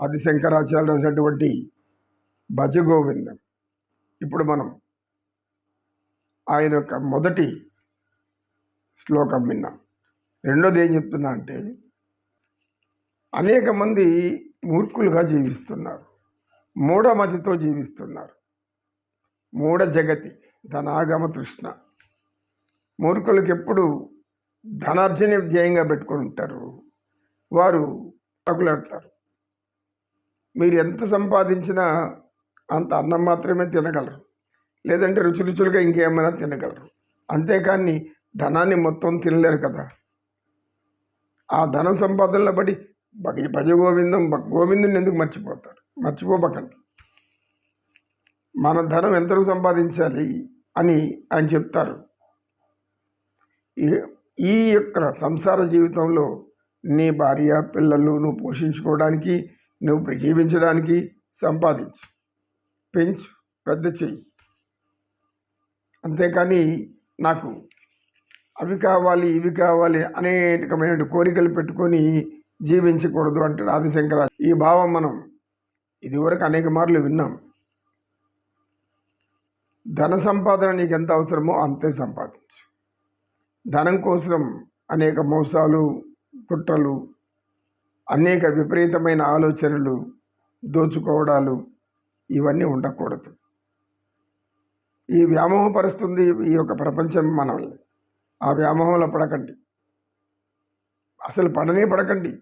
ఆది శంకరాచార్య రాసినటువంటి భజగోవిందం. ఇప్పుడు మనం ఆయన యొక్క మొదటి శ్లోకం విన్నాం. రెండోది ఏం చెప్తున్నా అంటే అనేక మంది మూర్ఖులుగా జీవిస్తున్నారు. మూఢమతితో జీవిస్తున్నారు. మూఢ జగతి ధనాగమ తృష్ణ. మూర్ఖులకు ఎప్పుడు ధనార్జన ధ్యేయంగా పెట్టుకొని ఉంటారు. వారు తగులాడతారు మీరు ఎంత సంపాదించినా అంత అన్నం మాత్రమే తినగలరు. లేదంటే రుచి రుచులుగా ఇంకేమైనా తినగలరు. అంతేకాని ధనాన్ని మొత్తం తినలేరు కదా. ఆ ధనం సంపాదనలో బట్టి భజ భజ గోవిందం గోవిందుని ఎందుకు మర్చిపోతారు? మర్చిపోబకండి. మన ధనం ఎంతకు సంపాదించాలి అని ఆయన చెప్తారు. ఈ- ఈ యొక్క సంసార జీవితంలో నీ భార్య పిల్లలు నువ్వు పోషించుకోవడానికి నువ్వు జీవించడానికి సంపాదించు. పెంచు పెద్ద చెయ్యి. అంతేకాని నాకు అవి కావాలి ఇవి కావాలి అనేకమైన కోరికలు పెట్టుకొని జీవించకూడదు అంటాడు ఆదిశంకర ఈ భావం మనం ఇదివరకు అనేక మార్లు విన్నాం. ధన సంపాదన నీకు ఎంత అవసరమో అంతే సంపాదించు. ధనం కోసం అనేక మోసాలు కుట్రలు అనేక విపరీతమైన ఆలోచనలు దోచుకోవడాలు ఇవన్నీ ఉండకూడదు. ఈ వ్యామోహపరుస్తుంది ఈ యొక్క ప్రపంచం మనల్ని. ఆ వ్యామోహంలో పడకండి. అసలు పడనే పడకండి.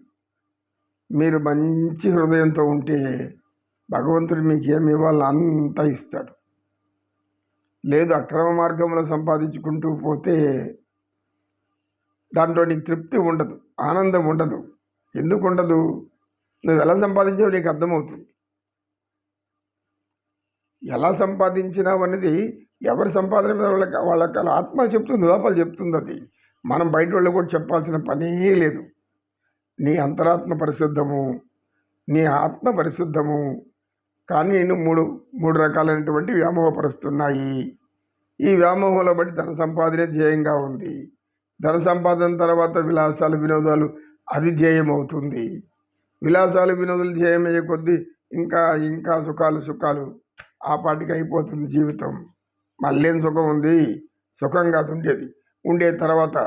మీరు మంచి హృదయంతో ఉంటే భగవంతుడు మీకు ఏమి ఇవ్వాలో అంతా ఇస్తాడు. లేదు అక్రమ మార్గంలో సంపాదించుకుంటూ పోతే దాంట్లో నీకు తృప్తి ఉండదు ఆనందం ఉండదు. ఎందుకు ఉండదు నువ్వు ఎలా సంపాదించావు నీకు అర్థమవుతుంది. ఎలా సంపాదించినావు అనేది ఎవరి సంపాదన మీద వాళ్ళకి వాళ్ళకి ఆత్మ చెప్తుంది లోపల చెప్తుంది అది. మనం బయట వాళ్ళు కూడా చెప్పాల్సిన పనే లేదు. నీ అంతరాత్మ పరిశుద్ధము నీ ఆత్మ పరిశుద్ధము కానీ నేను మూడు మూడు రకాలైనటువంటి వ్యామోహపరుస్తున్నాయి. ఈ వ్యామోహంలో బట్టి ధన సంపాదనే ధ్యేయంగా ఉంది. ధన సంపాదన తర్వాత విలాసాలు వినోదాలు అది ధ్యేయం అవుతుంది విలాసాలు వినోదులు ధ్యేయమయ్యే కొద్దీ ఇంకా ఇంకా సుఖాలు సుఖాలు ఆ పాటికి అయిపోతుంది జీవితం. మళ్ళేం సుఖం ఉంది? సుఖం కాదు ఉండేది. ఉండే తర్వాత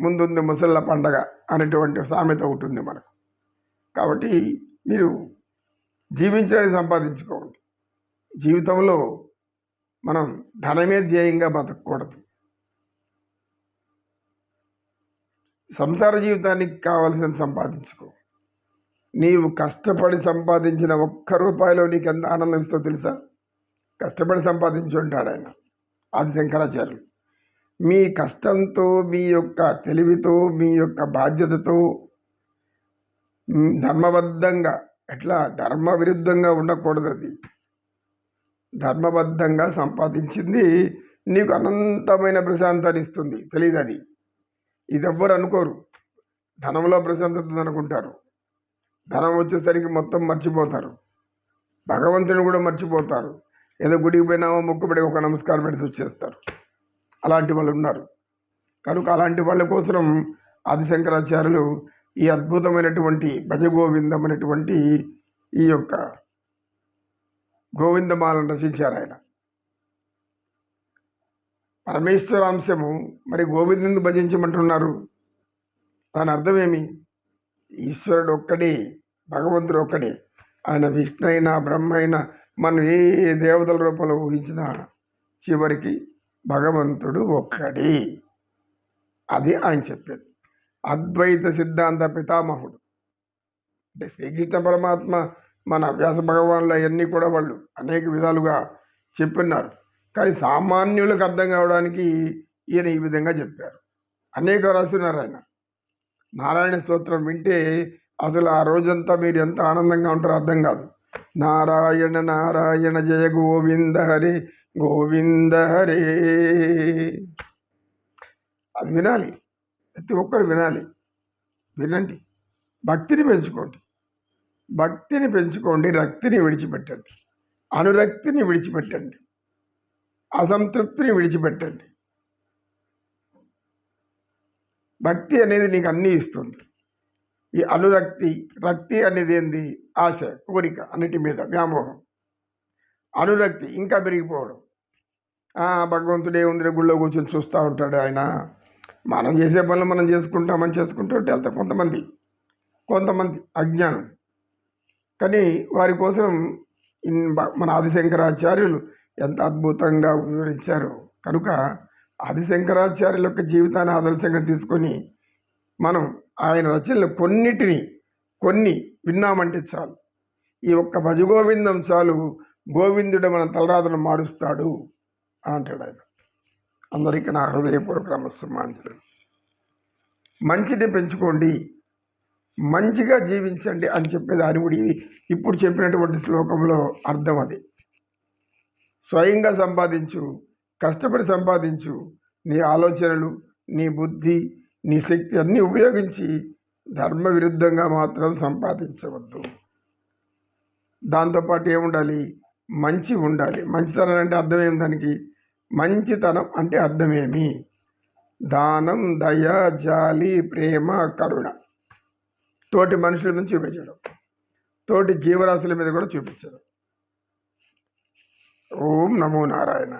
ముందుంది ముసళ్ళ పండగ అనేటువంటి సామెత ఉంటుంది మనకు. కాబట్టి మీరు జీవించడానికి సంపాదించుకోండి. జీవితంలో మనం ధనమే ధ్యేయంగా బతకూడదు. సంసార జీవితానికి కావలసిన సంపాదించుకో. నీవు కష్టపడి సంపాదించిన ఒక్క రూపాయిలో నీకు ఎంత ఆనందం ఇస్తుందో తెలుసా? కష్టపడి సంపాదించి ఉంటాడు ఆయన. ఆది శంకరాచార్యులు. మీ కష్టంతో మీ యొక్క తెలివితో మీ యొక్క బాధ్యతతో ధర్మబద్ధంగా ఎట్లా? ధర్మ విరుద్ధంగా ఉండకూడదు అది. ధర్మబద్ధంగా సంపాదించింది నీకు అనంతమైన ప్రశాంతాన్ని ఇస్తుంది. తెలియదు అది ఇది ఎవ్వరు అనుకోరు. ధనంలో ప్రశాంతత అనుకుంటారు. ధనం వచ్చేసరికి మొత్తం మర్చిపోతారు. భగవంతుని కూడా మర్చిపోతారు. ఏదో గుడికి పోయినామో మొక్కుబడి ఒక నమస్కారం పెడితే వచ్చేస్తారు. అలాంటి వాళ్ళు ఉన్నారు. కనుక అలాంటి వాళ్ళ కోసం ఆదిశంకరాచార్యులు ఈ అద్భుతమైనటువంటి భజగోవిందం అనేటువంటి ఈ యొక్క గోవిందమాలను రచించారు ఆయన. పరమేశ్వరాంశము మరి గోవిందుని భజించమంటున్నారు. దాని అర్థమేమి ఈశ్వరుడు ఒక్కడే భగవంతుడు ఒక్కడే. ఆయన విష్ణు అయినా బ్రహ్మ అయినా మనం ఏ దేవతల రూపంలో ఊహించినా చివరికి భగవంతుడు ఒక్కడే. అది ఆయన చెప్పేది. అద్వైత సిద్ధాంత పితామహుడు. అంటే శ్రీకృష్ణ పరమాత్మ మన వ్యాస భగవాన్లు అవన్నీ కూడా వాళ్ళు అనేక విధాలుగా చెప్పున్నారు కానీ సామాన్యులకు అర్థం కావడానికి ఈయన ఈ విధంగా చెప్పారు. అనేక రాస్తున్నారు ఆయన. నారాయణ స్తోత్రం వింటే అసలు ఆ రోజంతా మీరు ఎంత ఆనందంగా ఉంటారో అర్థం కాదు. నారాయణ నారాయణ జయ గోవింద హరే గోవింద హరే. అది వినాలి. ప్రతి ఒక్కరు వినాలి. వినండి. భక్తిని పెంచుకోండి. భక్తిని పెంచుకోండి రక్తిని విడిచిపెట్టండి. అనురక్తిని విడిచిపెట్టండి. అసంతృప్తిని విడిచిపెట్టండి. భక్తి అనేది నీకు అన్నీ ఇస్తుంది. ఈ అనురక్తి రక్తి అనేది ఏంది? ఆశ కోరిక అన్నిటి మీద వ్యామోహం. అనురక్తి ఇంకా పెరిగిపోవడం. భగవంతుడే ఉంది గుళ్ళో కూర్చొని చూస్తూ ఉంటాడు ఆయన. మనం చేసే పనులు మనం చేసుకుంటామని చేసుకుంటుంటే వెళ్తా కొంతమంది. కొంతమంది అజ్ఞానం. కానీ వారి కోసం మన ఆదిశంకరాచార్యులు ఎంత అద్భుతంగా వివరించారు. కనుక ఆదిశంకరాచార్యుల యొక్క జీవితాన్ని ఆదర్శంగా తీసుకొని మనం ఆయన రచనలు కొన్నిటిని కొన్ని విన్నామంటే చాలు. ఈ ఒక్క భజగోవిందం చాలు గోవిందుడు మన తలరాతను మారుస్తాడు అని అంటాడు ఆయన. అందరికీ నా హృదయపూర్వక నమస్సుమాంజలు. మంచిని పెంచుకోండి మంచిగా జీవించండి అని చెప్పేది కూడా ఇప్పుడు చెప్పినటువంటి శ్లోకంలో అర్థం అది. స్వయంగా సంపాదించు కష్టపడి సంపాదించు. నీ ఆలోచనలు నీ బుద్ధి నీ శక్తి అన్నీ ఉపయోగించి ధర్మ విరుద్ధంగా మాత్రం సంపాదించవద్దు. దాంతోపాటు ఏముండాలి? మంచి ఉండాలి. మంచితనం అంటే అర్థమేమి దానికి? మంచితనం అంటే అర్థమేమి దానం దయ జాలి ప్రేమ కరుణ. తోటి మనుషుల మీద చూపించడం. తోటి జీవరాశుల మీద కూడా చూపించడం. ओम नमो नारायण